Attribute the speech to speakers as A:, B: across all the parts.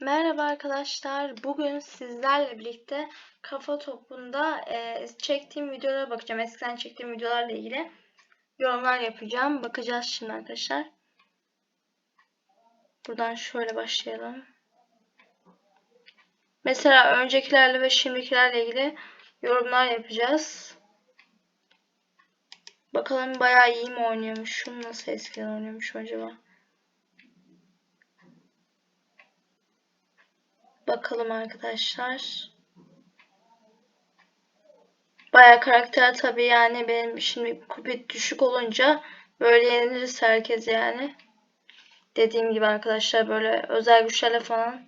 A: Merhaba arkadaşlar. Bugün sizlerle birlikte kafa topunda e, çektiğim videolara bakacağım. Eskiden çektiğim videolarla ilgili yorumlar yapacağım. Bakacağız şimdi arkadaşlar. Buradan şöyle başlayalım. Mesela öncekilerle ve şimdikilerle ilgili yorumlar yapacağız. Bakalım bayağı iyi mi oynuyormuşum? Nasıl eskiden oynuyormuşum acaba? Bakalım arkadaşlar. Baya karakter tabi yani benim şimdi kupit düşük olunca böyle yeniliriz herkes yani. Dediğim gibi arkadaşlar böyle özel güçlerle falan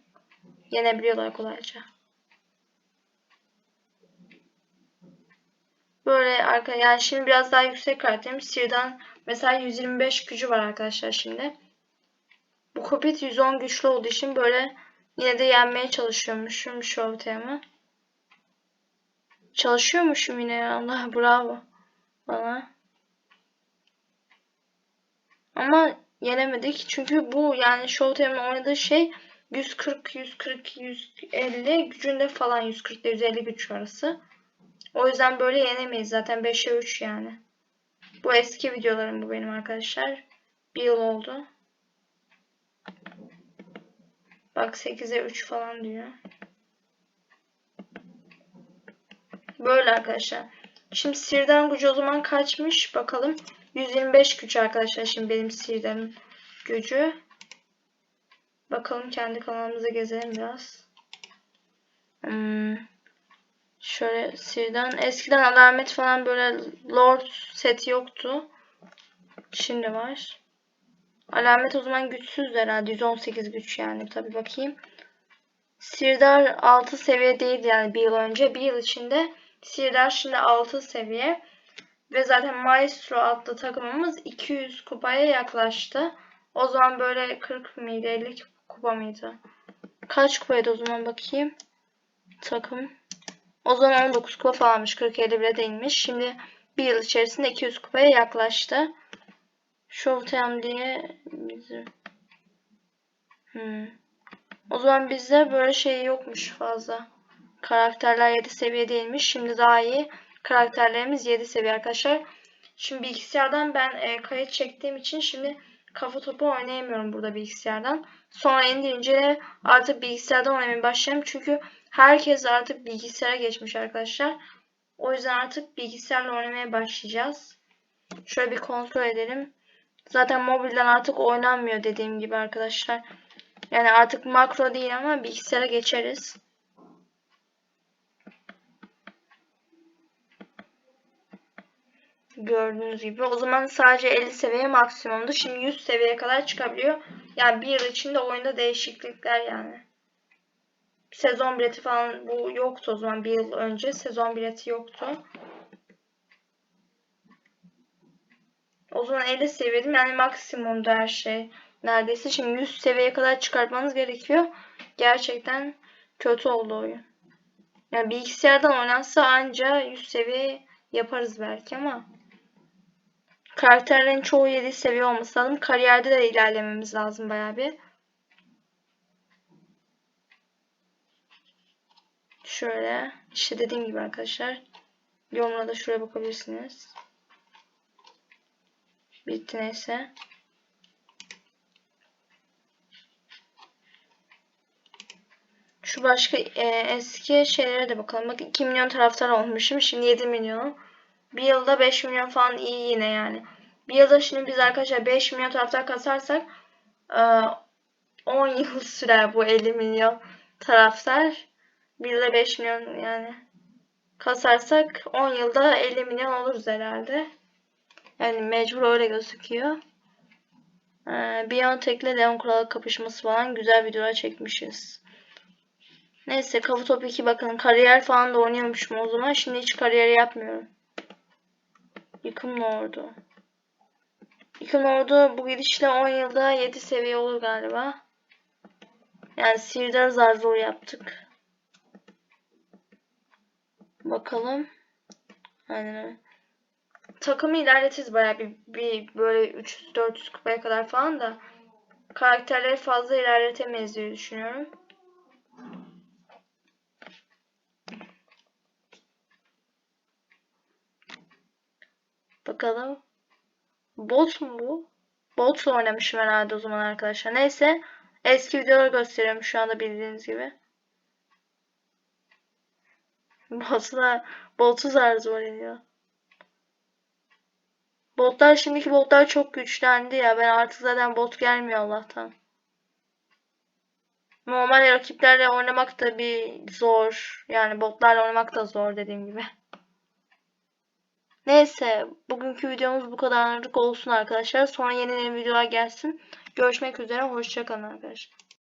A: yenebiliyorlar kolayca. Böyle arka yani şimdi biraz daha yüksek karakterim. Sir'dan mesela 125 gücü var arkadaşlar şimdi. Bu kupit 110 güçlü olduğu için böyle Yine de yenmeye çalışıyormuşum Showtime'ı. Çalışıyormuşum yine. Allah bravo bana. Ama yenemedik. Çünkü bu yani Showtime'ın oynadığı şey 140, 140, 150 gücünde falan 140 ile 150 güç arası. O yüzden böyle yenemeyiz. Zaten 5'e 3 yani. Bu eski videolarım bu benim arkadaşlar. Bir yıl oldu. Bak 8'e 3 falan diyor. Böyle arkadaşlar. Şimdi sirden gücü o zaman kaçmış? Bakalım. 125 güç arkadaşlar. Şimdi benim sirden gücü. Bakalım kendi kanalımıza gezelim biraz. Hmm. Şöyle sirden. Eskiden alamet falan böyle lord seti yoktu. Şimdi var. Alamet o zaman güçsüz herhalde. 118 güç yani. Tabi bakayım. Sirdar 6 seviye değildi yani bir yıl önce. Bir yıl içinde Sirdar şimdi 6 seviye. Ve zaten Maestro adlı takımımız 200 kupaya yaklaştı. O zaman böyle 40 mıydı 50 kupa mıydı? Kaç kupaydı o zaman bakayım. Takım. O zaman 19 kupa falanmış. 40-50 bile değilmiş. Şimdi bir yıl içerisinde 200 kupaya yaklaştı. Showtime diye bizim. Hmm. O zaman bizde böyle şey yokmuş fazla. Karakterler 7 seviye değilmiş. Şimdi daha iyi. Karakterlerimiz 7 seviye arkadaşlar. Şimdi bilgisayardan ben e, kayıt çektiğim için şimdi kafa topu oynayamıyorum burada bilgisayardan. Sonra indirince artık bilgisayardan oynamaya başlayayım. Çünkü herkes artık bilgisayara geçmiş arkadaşlar. O yüzden artık bilgisayarla oynamaya başlayacağız. Şöyle bir kontrol edelim. Zaten mobilden artık oynanmıyor dediğim gibi arkadaşlar. Yani artık makro değil ama bilgisayara geçeriz. Gördüğünüz gibi. O zaman sadece 50 seviye maksimumdu. Şimdi 100 seviyeye kadar çıkabiliyor. Yani bir yıl içinde oyunda değişiklikler yani. Sezon bileti falan bu yoktu o zaman bir yıl önce. Sezon bileti yoktu. O zaman 50 seviyedim. Yani maksimumda her şey. Neredeyse şimdi 100 seviyeye kadar çıkartmanız gerekiyor. Gerçekten kötü oldu oyun. Yani bilgisayardan oynansa anca 100 seviye yaparız belki ama karakterlerin çoğu 7 seviye olması lazım. Kariyerde de ilerlememiz lazım bayağı bir. Şöyle işte dediğim gibi arkadaşlar yorumlara da şuraya bakabilirsiniz. Bitti neyse. Şu başka e, eski şeylere de bakalım. Bak 2 milyon taraftar olmuşum. Şimdi 7 milyon. Bir yılda 5 milyon falan iyi yine yani. Bir yılda şimdi biz arkadaşlar 5 milyon taraftar kasarsak e, 10 yıl sürer bu 50 milyon taraftar. Bir yılda 5 milyon yani kasarsak 10 yılda 50 milyon oluruz herhalde. Yani mecbur öyle gözüküyor. Ee, Biontech ile Leon Kral kapışması falan güzel videolar çekmişiz. Neyse kafa topu 2 bakın kariyer falan da oynuyormuşum o zaman. Şimdi hiç kariyer yapmıyorum. Yıkım Lord'u. Yıkım Lord'u bu gidişle 10 yılda 7 seviye olur galiba. Yani Sir'de zar zor yaptık. Bakalım. Aynen öyle takımı ilerletiriz bayağı bir, bir böyle 300-400 kupaya kadar falan da karakterleri fazla ilerletemeyiz diye düşünüyorum. Bakalım. Bot mu bu? Bolt'la oynamışım herhalde o zaman arkadaşlar. Neyse. Eski videoları gösteriyorum şu anda bildiğiniz gibi. Bolt'la Bolt'u zar zor ediyor. Botlar şimdiki botlar çok güçlendi ya. Ben artık zaten bot gelmiyor Allah'tan. Normal rakiplerle oynamak da bir zor. Yani botlarla oynamak da zor dediğim gibi. Neyse, bugünkü videomuz bu kadarlık olsun arkadaşlar. Sonra yeni yeni videolar gelsin. Görüşmek üzere, hoşçakalın arkadaşlar.